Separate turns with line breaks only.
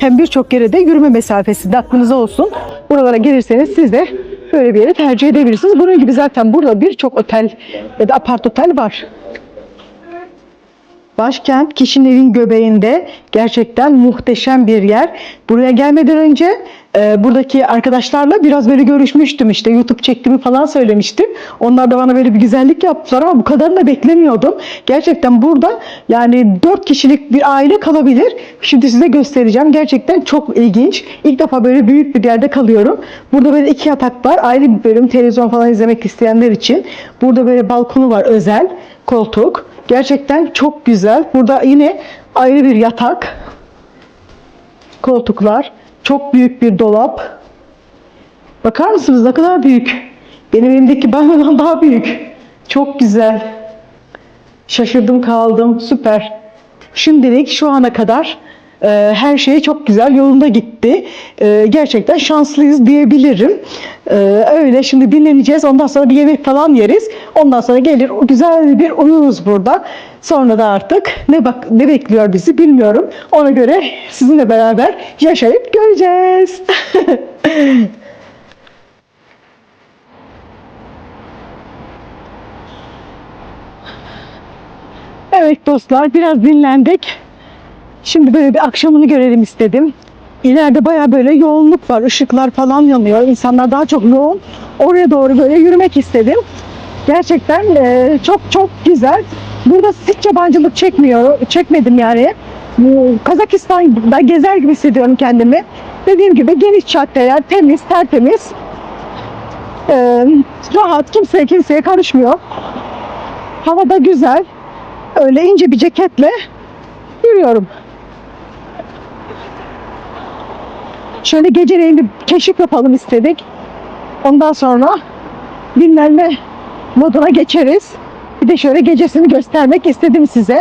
hem birçok yere de yürüme mesafesi de aklınıza olsun. Buralara gelirseniz siz de böyle bir yeri tercih edebilirsiniz. Bunun gibi zaten burada birçok otel ya da apart otel var. Başkent kişinin evin göbeğinde gerçekten muhteşem bir yer. Buraya gelmeden önce e, buradaki arkadaşlarla biraz böyle görüşmüştüm işte YouTube çektiğimi falan söylemiştim. Onlar da bana böyle bir güzellik yaptılar ama bu kadarını da beklemiyordum. Gerçekten burada yani 4 kişilik bir aile kalabilir. Şimdi size göstereceğim. Gerçekten çok ilginç. İlk defa böyle büyük bir yerde kalıyorum. Burada böyle iki yatak var. Ayrı bir bölüm televizyon falan izlemek isteyenler için. Burada böyle balkonu var özel koltuk. Gerçekten çok güzel. Burada yine ayrı bir yatak. Koltuklar. Çok büyük bir dolap. Bakar mısınız ne kadar büyük. Benim evimdeki banyodan daha büyük. Çok güzel. Şaşırdım kaldım. Süper. Şimdilik şu ana kadar e, her şey çok güzel yolunda gitti. E, gerçekten şanslıyız diyebilirim. E, öyle şimdi dinleneceğiz. Ondan sonra bir yemek falan yeriz. Ondan sonra gelir o güzel bir uyuruz burada. Sonra da artık ne bak ne bekliyor bizi bilmiyorum. Ona göre sizinle beraber yaşayıp göreceğiz. Evet dostlar biraz dinlendik. Şimdi böyle bir akşamını görelim istedim. İleride baya böyle yoğunluk var. ışıklar falan yanıyor. İnsanlar daha çok yoğun. Oraya doğru böyle yürümek istedim. Gerçekten e, çok çok güzel. Burada hiç yabancılık çekmiyor. Çekmedim yani. Kazakistan'da gezer gibi hissediyorum kendimi. Dediğim gibi geniş caddeler, temiz, tertemiz. E, rahat, kimse kimseye karışmıyor. Hava da güzel. Öyle ince bir ceketle yürüyorum. Şöyle geceleyin bir keşif yapalım istedik. Ondan sonra dinlenme moduna geçeriz. Bir de şöyle gecesini göstermek istedim size.